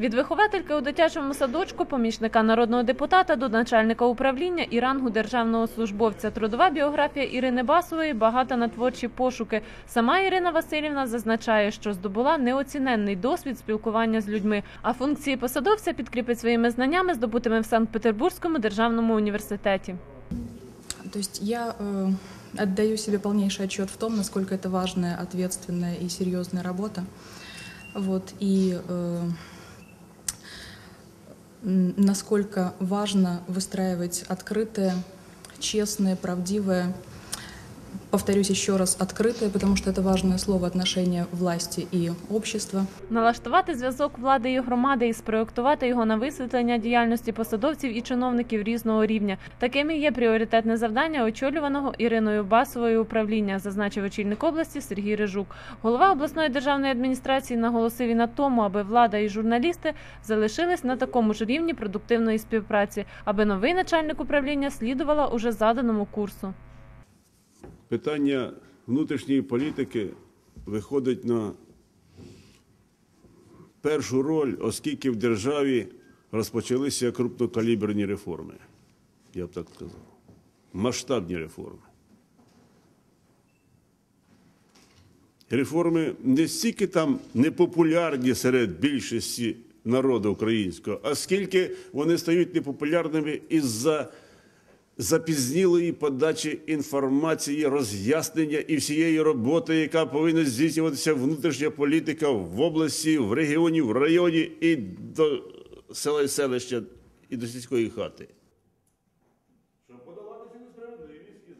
Від виховательки у дитячому садочку, помічника народного депутата до начальника управління і рангу державного службовця. Трудова біографія Ірини Басової багата на творчі пошуки. Сама Ірина Васильівна зазначає, що здобула неоціненний досвід спілкування з людьми, а функції посадовця підкріпить своїми знаннями, здобутими в Санкт-Петербурзькому державному університеті. То есть я э, отдаю себе полнейший отчет в том, насколько это важная, ответственная и серьезная работа. Вот, и э, м, насколько важно выстраивать открытые, честные, правдивые, повторюсь еще раз, открытые, потому что это важное слово отношения власти и общества, Налаштувати зв'язок влади і громади і спроєктувати його на висвітлення діяльності посадовців і чиновників різного рівня. Таким і є пріоритетне завдання очолюваного Іриною Басовою управління, зазначив очільник області Сергій Рижук. Голова обласної державної адміністрації наголосив і на тому, аби влада і журналісти залишились на такому ж рівні продуктивної співпраці, аби новий начальник управління слідувала уже заданому курсу. питання внутрішньої політики виходить на першу роль, оскільки в державі розпочалися крупнокаліберні реформи. Я б так сказав. Масштабні реформи. Реформи не стільки там непопулярні серед більшості народу українського, а скільки вони стають непопулярними із-за запізнілої подачі інформації, роз'яснення і всієї роботи, яка повинна здійснюватися внутрішня політика в області, в регіоні, в районі і до села і селища, і до сільської хати.